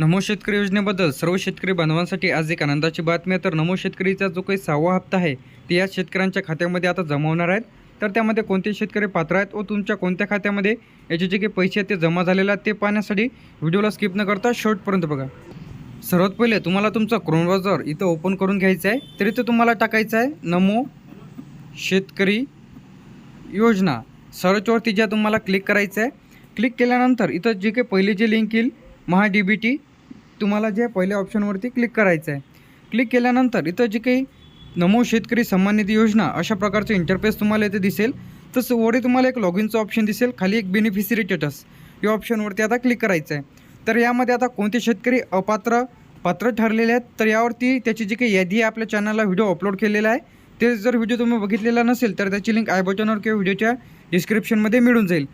नमो शेतकरी योजनेबद्दल सर्व शेतकरी बांधवांसाठी आज एक आनंदाची बातमी आहे. तर नमो शेतकरीचा जो काही सहावा हप्ता आहे ते या शेतकऱ्यांच्या खात्यामध्ये आता जमा होणार आहेत. तर त्यामध्ये कोणते शेतकरी पात्र आहेत व तुमच्या कोणत्या खात्यामध्ये याचे जे काही पैसे आहेत ते जमा झालेले आहेत ते पाहण्यासाठी व्हिडिओला स्किप न करता शेवटपर्यंत बघा. सर्वात पहिले तुम्हाला तुमचा क्रोन ब्राउझर इथं ओपन करून घ्यायचं आहे. तर इथं तुम्हाला टाकायचं आहे नमो शेतकरी योजना. सर्चवरती ज्या तुम्हाला क्लिक करायचं आहे क्लिक केल्यानंतर इथं जे काही पहिले जे लिंक येईल महा डी बी टी तुम्हाला जे पहिल्या ऑप्शनवरती क्लिक करायचं आहे क्लिक केल्यानंतर इथं जे काही नमो शेतकरी सन्मान निधी योजना अशा प्रकारचं इंटरफेस तुम्हाला इथे दिसेल. तसं वरी तुम्हाला एक लॉग इनचं ऑप्शन दिसेल. खाली एक बेनिफिशरी स्टेटस या ऑप्शनवरती आता क्लिक करायचं आहे तर यामध्ये आता कोणते शेतकरी अपात्र पात्र ठरलेले आहेत? तर यावरती त्याची जी काही यादी आहे आपल्या चॅनलला व्हिडिओ अपलोड केलेला आहे. ते जर व्हिडिओ तुम्ही बघितलेला नसेल तर त्याची लिंक आय बटनवर किंवा व्हिडिओच्या डिस्क्रिप्शनमध्ये मिळून जाईल.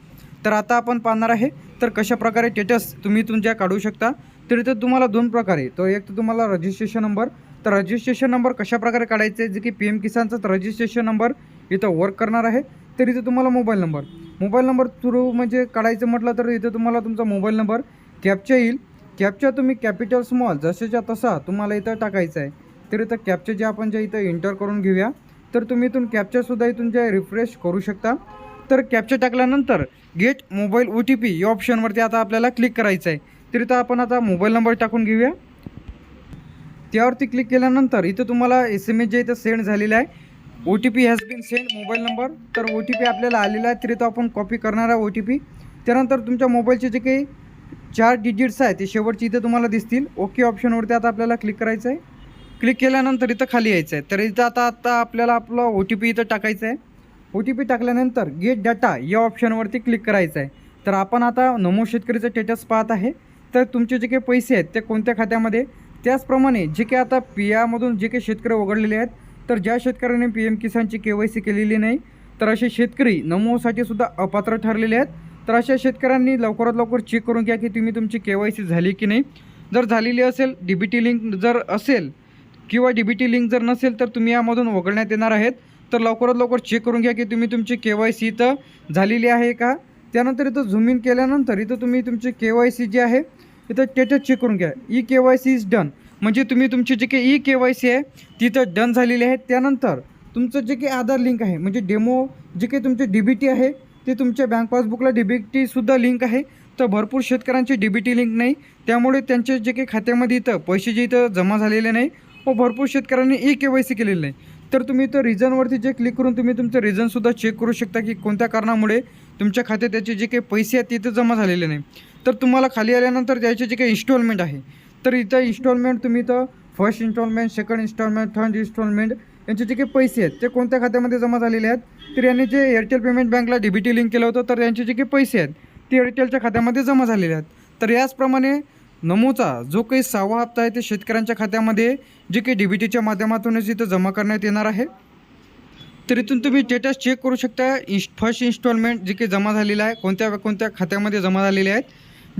तर आता आपण पाहणार आहे तर कशा प्रकारे टेटस तुम्ही तुमच्या काढू शकता. तर इथं तुम्हाला दोन प्रकारे तो एक तर तुम्हाला रजिस्ट्रेशन नंबर तर रजिस्ट्रेशन नंबर कशा प्रकारे काढायचे आहे जे की पी एम किसानचा रजिस्ट्रेशन नंबर इथं वर्क करणार आहे. तर इथं तुम्हाला mobile number mobile number through म्हणजे काढायचं म्हटलं तर इथं तुम्हाला तुमचा मोबाईल नंबर कॅपचा येईल. कॅपचा तुम्ही कॅपिटल स्मॉल जसेच्या तसा तुम्हाला इथं टाकायचा आहे. तर इथं कॅपचे जे आपण जे इथं एंटर करून घेऊया तर तुम्ही इथून कॅपचासुद्धा इथून जे रिफ्रेश करू शकता. तर कॅप्चर टाकल्यानंतर get mobile O T P या ऑप्शनवरती आता आपल्याला क्लिक करायचं आहे तर इथं आपण आता मोबाईल नंबर टाकून घेऊया. त्यावरती क्लिक केल्यानंतर इथं तुम्हाला एस एम एस जे इथं सेंड झालेलं आहे O T P has been send mobile number तर ओ टी पी आपल्याला आलेला आहे तर इथं आपण कॉपी करणार आहे ओ टी पी त्यानंतर तुमच्या मोबाईलचे जे काही चार डिजिट्स आहे ते शेवटचे इथं तुम्हाला दिसतील. ओके ऑप्शनवरती आता आपल्याला क्लिक करायचं आहे क्लिक केल्यानंतर इथं खाली यायचं आहे तर इथं आता आता आपल्याला आपला ओ टी पी इथं टाकायचं आहे ओ टी पी टाकल्यानंतर गेट डाटा या ऑप्शनवरती क्लिक करायचं आहे तर आपण आता नमो शेतकरीचं स्टेटस पाहत आहे. तर तुमचे जे काही पैसे आहेत ते कोणत्या खात्यामध्ये? त्याचप्रमाणे जे काही आता पी यामधून जे काही शेतकरी वगळलेले आहेत तर ज्या शेतकऱ्यांनी पी एम किसानची के वाय सी केलेली नाही तर असे शेतकरी नमोसाठी सुद्धा अपात्र ठरलेले आहेत. तर अशा शेतकऱ्यांनी लवकरात लवकर चेक करून घ्या की तुम्ही तुमची के वाय सी झाली की नाही. जर झालेली असेल डी बी टी लिंक जर असेल किंवा डी बी टी लिंक जर नसेल तर तुम्ही यामधून वगळण्यात येणार आहेत. तर लवकरात लवकर चेक करून घ्या की तुम्ही तुमची के वाय सी इथं झालेली आहे का? त्यानंतर इथं झूम इन केल्यानंतर इथं तुम्ही तुमची के वाय सी जी आहे इथं त्याच्यात चेक करून घ्या. E K Y C is done म्हणजे तुम्ही तुमची जी काही ई के वाय सी आहे ती तर डन झालेली आहे. त्यानंतर तुमचं जे काही आधार लिंक आहे म्हणजे डेमो जे काही तुमचे डी बी टी आहे ते तुमच्या बँक पासबुकला डी बी टीसुद्धा लिंक आहे. तर भरपूर शेतकऱ्यांची डी बी टी लिंक नाही. त्यामुळे त्यांचे जे काही खात्यामध्ये इथं पैसे जे इथं जमा झालेले नाही व भरपूर शेतकऱ्यांनी ई के वाय सी केलेली नाही. तर तुम्ही तो रिझनवरती जे क्लिक करून तुम्ही तुमचं रिझनसुद्धा चेक करू शकता की कोणत्या कारणामुळे तुमच्या खात्यात त्याचे जे काही पैसे आहेत तिथे जमा झालेले नाही. तर तुम्हाला खाली आल्यानंतर त्याचे जे काही इन्स्टॉलमेंट आहे तर इथं इन्स्टॉलमेंट तुम्ही तर first installment second installment third installment यांचे जे काही पैसे आहेत ते कोणत्या खात्यामध्ये जमा झालेले आहेत तर यांनी जे एअरटेल पेमेंट बँकला डी बी टी लिंक केलं होतं तर यांचे जे काही पैसे आहेत ते एअरटेलच्या खात्यामध्ये जमा झालेले आहेत. तर याचप्रमाणे नमोचा जो काही सहावा हप्ता आहे ते शेतकऱ्यांच्या खात्यामध्ये जे काही डी बी टीच्या माध्यमातूनच इथं जमा करण्यात येणार आहे. तर इथून तुम्ही स्टेटस चेक करू शकता. इन्स फर्स्ट इन्स्टॉलमेंट जे काही जमा झालेलं आहे कोणत्या कोणत्या खात्यामध्ये जमा झालेले आहेत.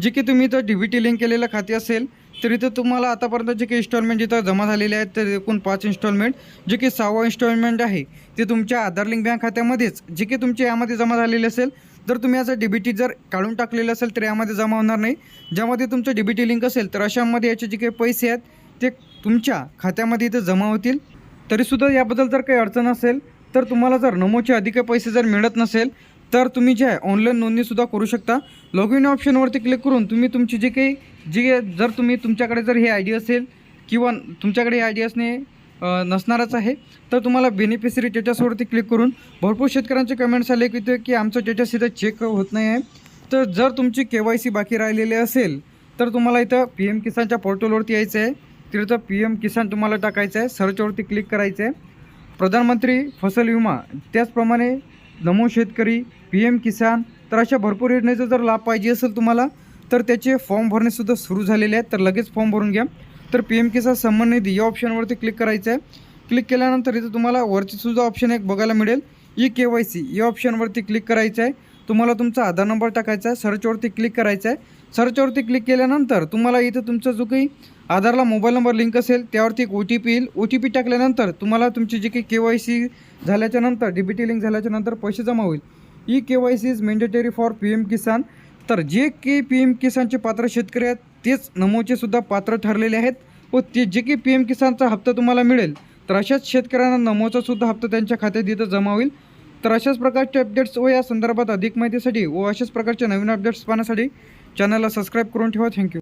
जे की तुम्ही इथं डी बी टी लिंक केलेलं खाते असेल तर इथं तुम्हाला आतापर्यंत जे काही इन्स्टॉलमेंट इथं जमा झालेले आहेत तर एकूण पाच इन्स्टॉलमेंट जे की सहावा इन्स्टॉलमेंट आहे ते तुमच्या आधार लिंक बँक खात्यामध्येच जे की तुमच्या यामध्ये जमा झालेले असेल जर तुम्ही याचं डी बी टी जर काढून टाकलेलं असेल तर यामध्ये जमा होणार नाही. ज्यामध्ये तुमचं डी बी टी लिंक असेल तर अशामध्ये याचे जे काही पैसे आहेत ते तुमच्या खात्यामध्ये इथं जमा होतील. तरीसुद्धा याबद्दल जर काही अडचण असेल तर तुम्हाला जर नमोचे अधिक पैसे जर मिळत नसेल तर तुम्ही जे आहे ऑनलाईन नोंदणीसुद्धा करू शकता. लॉग इन ऑप्शनवरती क्लिक करून तुम्ही तुमची जे काही जे जर तुम्ही तुमच्याकडे जर हे आय डी असेल किंवा तुमच्याकडे हे आय डी असणे नसणारच आहे. तर तुम्हाला बेनिफिशरी स्टेटसवरती क्लिक करून भरपूर शेतकऱ्यांचे कमेंट्स आले की ते की आमचं स्टेटस इथं चेक होत नाही आहे. तर जर तुमची के वाय सी बाकी राहिलेली असेल तर तुम्हाला इथं पी एम किसानच्या पोर्टलवरती यायचं आहे. तिथं पी एम किसान तुम्हाला टाकायचं आहे. सर्चवरती क्लिक करायचं आहे. प्रधानमंत्री फसल विमा त्याचप्रमाणे नमो शेतकरी पी एम किसान तर अशा भरपूर योजनेचा जर लाभ पाहिजे असेल तुम्हाला तर त्याचे फॉर्म भरणेसुद्धा सुरू झालेले आहेत. तर लगेच फॉर्म भरून घ्या. तर पी एम किसान सन्मान निधी या ऑप्शनवरती क्लिक करायचं आहे क्लिक केल्यानंतर इथं तुम्हाला वरची सुद्धा ऑप्शन एक बघायला मिळेल. ई के वाय सी या ऑप्शनवरती क्लिक करायचं आहे तुम्हाला तुमचा आधार नंबर टाकायचा आहे सर्चवरती क्लिक करायचं आहे सर्चवरती क्लिक केल्यानंतर तुम्हाला इथं तुमचा जो काही आधारला मोबाईल नंबर लिंक असेल त्यावरती एक ओ टी पी येईल. ओ टी पी टाकल्यानंतर तुम्हाला तुमची जी काही के वाय सी झाल्याच्यानंतर डी बी टी लिंक झाल्याच्यानंतर पैसे जमा होईल. E K Y C is mandatory for P M Kisan तर जे की पी एम किसानचे पात्र शेतकरी आहेत तेच नमोचे सुद्धा पात्र ठरलेले आहेत व ते जे की पी एम किसानचा हप्ता तुम्हाला मिळेल तर अशाच शेतकऱ्यांना नमोचा सुद्धा हप्ता त्यांच्या खात्यात इथं जमा होईल. तर अशाच प्रकारचे अपडेट्स व या संदर्भात अधिक माहितीसाठी व अशाच प्रकारचे नवीन अपडेट्स पाहण्यासाठी चॅनलला सबस्क्राईब करून ठेवा. थँक्यू